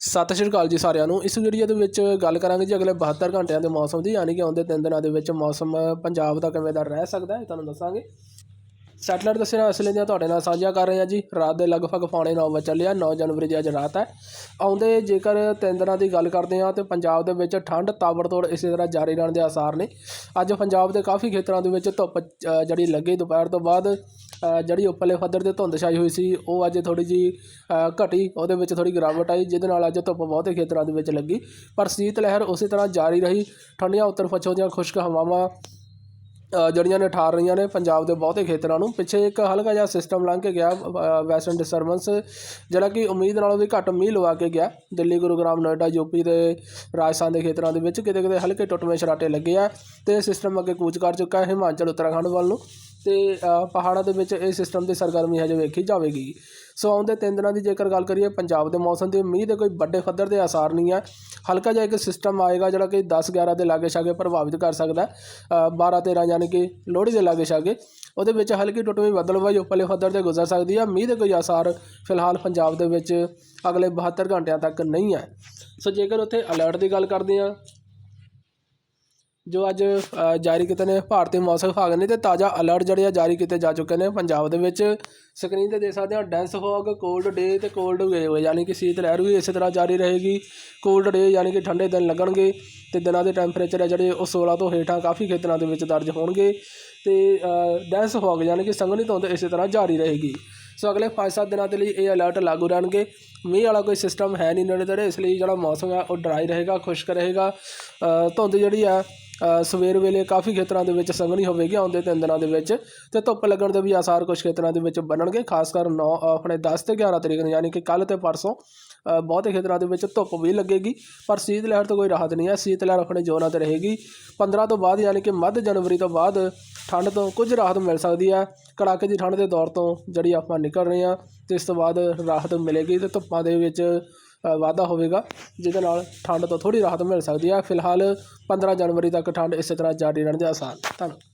ਸਤਿ ਸ਼੍ਰੀ ਅਕਾਲ ਜੀ ਸਾਰਿਆਂ ਨੂੰ। ਇਸ ਵੀਡੀਓ ਦੇ ਵਿੱਚ ਗੱਲ ਕਰਾਂਗੇ ਜੀ ਅਗਲੇ 72 ਘੰਟਿਆਂ ਦੇ ਮੌਸਮ ਦੀ, ਯਾਨੀ ਕਿ ਆਉਂਦੇ ਤਿੰਨ ਦਿਨਾਂ ਦੇ ਵਿੱਚ ਮੌਸਮ ਪੰਜਾਬ ਦਾ ਕਿਵੇਂ ਦਾ ਰਹਿ ਸਕਦਾ ਹੈ ਤੁਹਾਨੂੰ ਦੱਸਾਂਗੇ। ਸੈਟਲਾਈਟ ਦੱਸਿਆ ਲਈ ਦੀਆਂ ਤੁਹਾਡੇ ਨਾਲ ਸਾਂਝਾ ਕਰ ਰਹੇ ਹਾਂ ਜੀ। ਰਾਤ ਦੇ ਲਗਭਗ ਪੌਣੇ 9 ਵਜੇ ਚੱਲਿਆ 9 ਜਨਵਰੀ ਦੀ ਅੱਜ ਰਾਤ ਹੈ। ਆਉਂਦੇ ਜੇਕਰ ਤਿੰਨ ਦਿਨਾਂ ਦੀ ਗੱਲ ਕਰਦੇ ਹਾਂ ਤੇ ਪੰਜਾਬ ਦੇ ਵਿੱਚ ਠੰਡ, ਤਾਬੜਤੋੜ ਇਸੇ ਤਰ੍ਹਾਂ ਜਾਰੀ ਰਹਿਣ ਦੇ ਆਸਾਰ ਨੇ। ਅੱਜ ਪੰਜਾਬ ਦੇ ਕਾਫੀ ਖੇਤਰਾਂ ਦੇ ਵਿੱਚ ਧੁੱਪ ਜਿਹੜੀ ਲੱਗੀ ਦੁਪਹਿਰ ਤੋਂ ਬਾਅਦ ਜਿਹੜੀ ਉੱਪਰਲੇ ਫੱਦਰ ਤੇ ਧੁੰਦ ਛਾਈ ਹੋਈ ਸੀ, ਉਹ ਅੱਜ ਥੋੜੀ ਜੀ ਘਟੀ। ਉਹਦੇ ਵਿੱਚ ਥੋੜੀ ਗਿਰਾਵਟ ਆਈ, ਜਿਹਦੇ ਨਾਲ ਅੱਜ ਧੁੱਪ ਬਹੁਤੇ ਖੇਤਰਾਂ ਦੇ ਵਿੱਚ ਲੱਗੀ। ਪਰ ਸੀਤ ਲਹਿਰ ਉਸੇ ਤਰ੍ਹਾਂ ਜਾਰੀ ਰਹੀ। ਠੰਡੀਆਂ ਉੱਤਰ ਪੱਛਮ ਦੀਆਂ ਖੁਸ਼ਕ ਹਵਾਵਾਂ ਜਿਹੜੀਆਂ ਨੇ ਠਾਰ ਰਹੀਆਂ ਨੇ ਪੰਜਾਬ ਦੇ ਬਹੁਤੇ ਖੇਤਰਾਂ ਨੂੰ, ਪਿੱਛੇ ਇੱਕ ਹਲਕਾ ਜਿਹਾ ਸਿਸਟਮ ਲੰਘ ਕੇ ਗਿਆ ਵੈਸਟਰਨ ਡਿਸਟਰਬੈਂਸ ਜਿਹੜਾ ਕਿ ਉਮੀਦ ਨਾਲੋਂ ਵੀ ਘੱਟ ਮੀਂਹ ਲਵਾ ਕੇ ਗਿਆ। ਦਿੱਲੀ ਗੁਰੂਗ੍ਰਾਮ ਨੋਇਡਾ ਯੂਪੀ ਦੇ ਰਾਜਸਥਾਨ ਦੇ ਖੇਤਰਾਂ ਦੇ ਵਿੱਚ ਕਿਤੇ ਕਿਤੇ ਹਲਕੇ ਟੁੱਟਵੇਂ ਛਰਾਟੇ ਲੱਗੇ ਆ ਤੇ ਸਿਸਟਮ ਅੱਗੇ ਕੂਚ ਕਰ ਚੁੱਕਾ ਹੈ ਹਿਮਾਚਲ, ਉੱਤਰਾਖੰਡ ਵੱਲ ਨੂੰ। ਅਤੇ ਪਹਾੜਾਂ ਦੇ ਵਿੱਚ ਇਹ ਸਿਸਟਮ ਦੀ ਸਰਗਰਮੀ ਹਜੇ ਵੇਖੀ ਜਾਵੇਗੀ। ਸੋ ਆਉਂਦੇ ਤਿੰਨ ਦਿਨਾਂ ਦੀ ਜੇਕਰ ਗੱਲ ਕਰੀਏ, ਪੰਜਾਬ ਦੇ ਮੌਸਮ ਦੀ ਮੀਂਹ ਦੇ ਕੋਈ ਵੱਡੇ ਪੱਧਰ ਦੇ ਆਸਾਰ ਨਹੀਂ ਹੈ। ਹਲਕਾ ਜਿਹਾ ਇੱਕ ਸਿਸਟਮ ਆਏਗਾ ਜਿਹੜਾ ਕਿ 10 11 ਦੇ ਲਾਗੇ ਛਾਗੇ ਪ੍ਰਭਾਵਿਤ ਕਰ ਸਕਦਾ ਹੈ। 12 13 ਯਾਨੀ ਕਿ ਲੋਹੜੀ ਦੇ ਲਾਗੇ ਛਾਗੇ। ਉਹਦੇ ਵਿੱਚ ਹਲਕੀ ਟੁੱਟਵੀਂ ਬਦਲਵਾਈ ਉੱਪਰਲੇ ਪੱਧਰ ਤੇ ਗੁਜ਼ਰ ਸਕਦੀ ਹੈ। ਮੀਂਹ ਦੇ ਕੋਈ ਆਸਾਰ ਫਿਲਹਾਲ ਪੰਜਾਬ ਦੇ ਵਿੱਚ ਅਗਲੇ 72 ਘੰਟਿਆਂ ਤੱਕ ਨਹੀਂ ਹੈ। ਸੋ ਜੇਕਰ ਉੱਥੇ ਅਲਰਟ ਦੀ ਗੱਲ ਕਰਦੇ ਹਾਂ ਜੋ ਅੱਜ ਜਾਰੀ ਕੀਤੇ ਨੇ ਭਾਰਤੀ ਮੌਸਮ ਵਿਭਾਗ ਨੇ ਤੇ ਤਾਜ਼ਾ ਅਲਰਟ ਜਿਹੜੇ ਆ ਜਾਰੀ ਕੀਤੇ ਜਾ ਚੁੱਕੇ ਨੇ ਪੰਜਾਬ ਦੇ ਵਿੱਚ। ਸਕਰੀਨ ਤੇ ਦੇਖ ਸਕਦੇ ਹਾਂ ਡੈਂਸ ਫੌਗ ਕੋਲਡ ਡੇ ਤੇ ਕੋਲਡ ਵੇਵ ਯਾਨੀ ਕਿ ਸ਼ੀਤ ਲਹਿਰ ਵੀ ਇਸੇ ਤਰ੍ਹਾਂ ਜਾਰੀ ਰਹੇਗੀ। ਕੋਲਡ ਡੇ ਯਾਨੀ ਕਿ ਠੰਡੇ ਦਿਨ ਲੱਗਣਗੇ ਤੇ ਦਿਨਾਂ ਦੇ ਟੈਂਪਰੇਚਰ ਹੈ ਜਿਹੜੇ ਉਹ 16 ਤੋਂ ਹੇਠਾਂ ਕਾਫੀ ਖੇਤਰਾਂ ਦੇ ਵਿੱਚ ਦਰਜ ਹੋਣਗੇ ਤੇ ਡੈਂਸ ਫੌਗ ਯਾਨੀ ਕਿ ਸੰਘਣੀ ਧੁੰਦ ਇਸੇ ਤਰ੍ਹਾਂ ਜਾਰੀ ਰਹੇਗੀ। ਸੋ ਅਗਲੇ 5-7 ਦਿਨਾਂ ਦੇ ਲਈ ਇਹ ਅਲਰਟ ਲਾਗੂ ਰਹਿਣਗੇ। ਮੀਂਹ ਵਾਲਾ ਕੋਈ ਸਿਸਟਮ ਹੈ ਨਹੀਂ ਨੇੜੇ ਤੇੜੇ, ਇਸ ਲਈ ਜਿਹੜਾ ਮੌਸਮ ਹੈ ਉਹ ਡਰਾਈ ਰਹੇਗਾ, ਖੁਸ਼ਕ ਰਹੇਗਾ। ਧੁੰਦ ਜਿਹੜੀ ਆ ਸਵੇਰ ਵੇਲੇ ਕਾਫੀ ਖੇਤਰਾਂ ਦੇ ਵਿੱਚ ਸੰਘਣੀ ਹੋਵੇਗੀ ਆਉਂਦੇ ਤਿੰਨ ਦਿਨਾਂ ਦੇ ਵਿੱਚ ਤੇ ਧੁੱਪ ਲੱਗਣ ਦੇ ਵੀ ਆਸਾਰ ਕੁਝ ਖੇਤਰਾਂ ਦੇ ਵਿੱਚ ਬਣਨਗੇ, ਖਾਸ ਕਰ 9 ਆਪਣੇ 10 ਤੇ 11 ਤਰੀਕ ਨੂੰ, ਯਾਨੀ ਕਿ ਕੱਲ ਤੇ ਪਰਸੋਂ ਬਹੁਤੇ ਖੇਤਰਾਂ ਦੇ ਵਿੱਚ ਧੁੱਪ ਵੀ ਲੱਗੇਗੀ, ਪਰ ਸੀਤ ਲਹਿਰ ਤੋਂ ਕੋਈ ਰਾਹਤ ਨਹੀਂ ਹੈ। ਸੀਤ ਲਹਿਰ ਆਪਣੇ ਜ਼ੋਰਾਂ ਤੇ ਰਹੇਗੀ। 15 ਤੋਂ ਬਾਅਦ, ਯਾਨੀ ਕਿ ਮੱਧ ਜਨਵਰੀ ਤੋਂ ਬਾਅਦ ਠੰਡ ਤੋਂ ਕੁਝ ਰਾਹਤ ਮਿਲ ਸਕਦੀ ਹੈ। ਕੜਾਕੇ ਦੀ ਠੰਡ ਦੇ ਦੌਰ ਤੋਂ ਜਿਹੜੀ ਆਪਾਂ ਨਿਕਲ ਰਹੇ ਹਾਂ, ਤੇ ਇਸ ਤੋਂ ਬਾਅਦ ਰਾਹਤ ਮਿਲੇਗੀ ਤੇ ਧੁੱਪਾਂ ਦੇ ਵਿੱਚ ਵਾਧਾ ਹੋਵੇਗਾ, ਜਿਹਦੇ ਨਾਲ ਠੰਡ ਤੋਂ ਥੋੜ੍ਹੀ ਰਾਹਤ ਮਿਲ ਸਕਦੀ ਹੈ ਫਿਲਹਾਲ 15 ਜਨਵਰੀ ਤੱਕ ਠੰਡ ਇਸੇ ਤਰ੍ਹਾਂ ਜਾਰੀ ਰਹਿਣ ਦੇ ਆਸਾਰ ਧੰਨਵਾਦ।